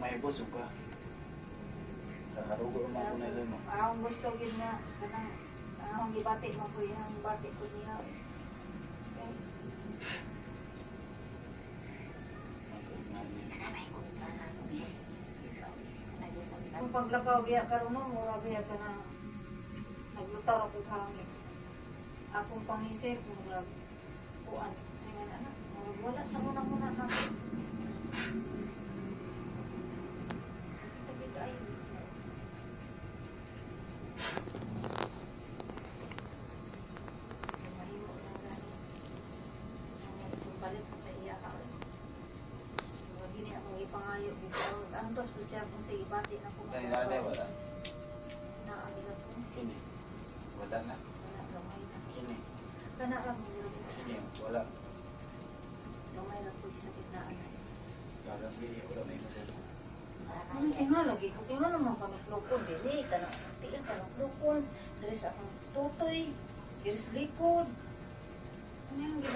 mahibos ka. Kakarugo naman ko na yun. Ang gusto gid nga kanang ang gibati mo ko yang bati ko niya. Okay. Kung paglakaw biya karon mo, mura biya ka na naglutaw ako hangin. Akong pangisip, mura kuan. Sige na na, mura wala sa muna Ang ko sa iya ka. Wag gini akong ipangayo bitaw. Antos po siya kung sa ibati na kung Dahil nanay wala. Naamila ko. Kini. Wala na. Wala gamay na. Kini. Kana lang mo nila. Sige, wala. Gamay lang po sa gitnaan. Gagang bili, wala na yung sir. Ang inga lagi ko. Inga naman kami klukon. Dili ka na. Tiil ka na klukon. Dari sa akong tutoy. Diri sa likod.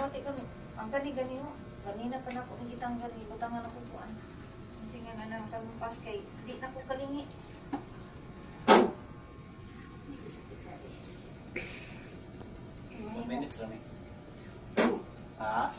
Ano yung gibati ka? Ang gani gani mo. Ganina pa na po ng itanggal. Ibutangan ako kuan. Kasi nga nga nang sa mumpas kay. Di na ko kalingi. Na eh. Minutes lang eh. Ha?